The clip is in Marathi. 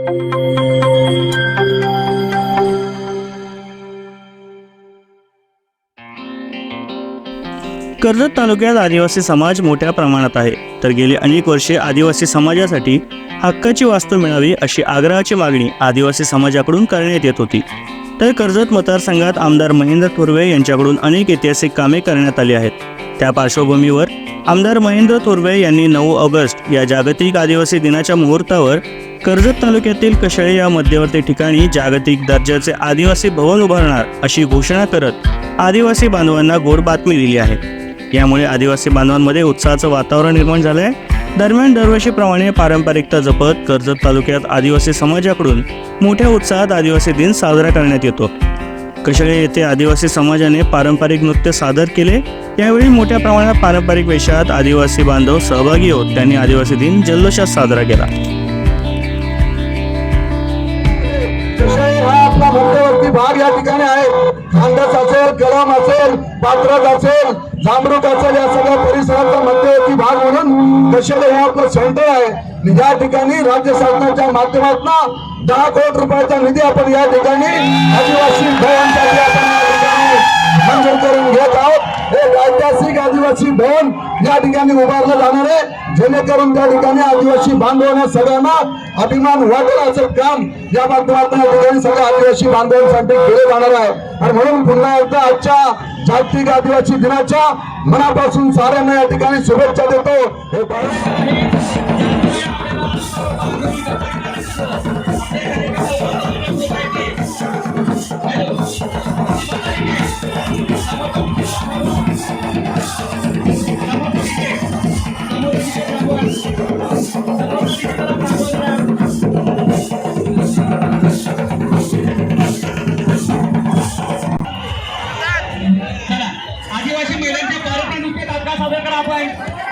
कर्जत तालुक्यात आदिवासी समाज मोठ्या प्रमाणात आहे. तर गेली अनेक वर्षे आदिवासी समाजासाठी हक्काची वास्तू मिळावी अशी आग्रहाची मागणी आदिवासी समाजाकडून करण्यात येत होती. तर कर्जत मतदारसंघात आमदार महेंद्र थोरवे यांच्याकडून अनेक ऐतिहासिक कामे करण्यात आली आहेत. त्या पार्श्वभूमीवर आमदार महेंद्र थोरवे यांनी नऊ ऑगस्ट या जागतिक आदिवासी दिनाच्या मुहूर्तावर कर्जत तालुक्यातील कशळे या मध्यवर्ती ठिकाणी जागतिक दर्जाचे आदिवासी भवन उभारणार अशी घोषणा करत आदिवासी बांधवांना गोड बातमी दिली आहे. यामुळे आदिवासी बांधवांमध्ये उत्साहाचं वातावरण निर्माण झालं आहे दरम्यान दरवर्षीप्रमाणे पारंपरिकता जपत कर्जत तालुक्यात आदिवासी समाजाकडून मोठ्या उत्साहात आदिवासी दिन साजरा करण्यात येतो. कशाळे येथे आदिवासी समाजाने पारंपरिक नृत्य सादर केले? यावेळी मोठ्या प्रमाणात पारंपरिक वेशात आदिवासी बांधव सहभागी होत. त्यांनी आदिवासी दिन जल्लोषात साजरा केला. भाग या ठिकाणी आहे. खांडस असेल कलम असेल पात्रक असेल जांभरूक असेल या सगळ्या परिसराचा मध्यवर्ती भाग म्हणून कशाला हे आपलं सेंटर आहे. ज्या ठिकाणी राज्य शासनाच्या माध्यमातून दहा कोटी रुपयाचा निधी आपण या ठिकाणी आदिवासी भवनसाठी आपण या ठिकाणी मंजूर करून घेत आहोत. हे ऐतिहासिक आदिवासी भवन या ठिकाणी उभारलं जाणार आहे. जेणेकरून त्या ठिकाणी आदिवासी बांधवांना सगळ्यांना अभिमान वाटेल असं काम या माध्यमातून या ठिकाणी सगळ्या आदिवासी बांधवांसाठी केले जाणार आहे. आणि म्हणून पुन्हा एकदा आजच्या जागतिक आदिवासी दिनाच्या मनापासून साऱ्यांना या ठिकाणी शुभेच्छा देतो. हे आदिवासी महिलांच्या पारंपरिक नृत्य तात्काळ सादर करा आपण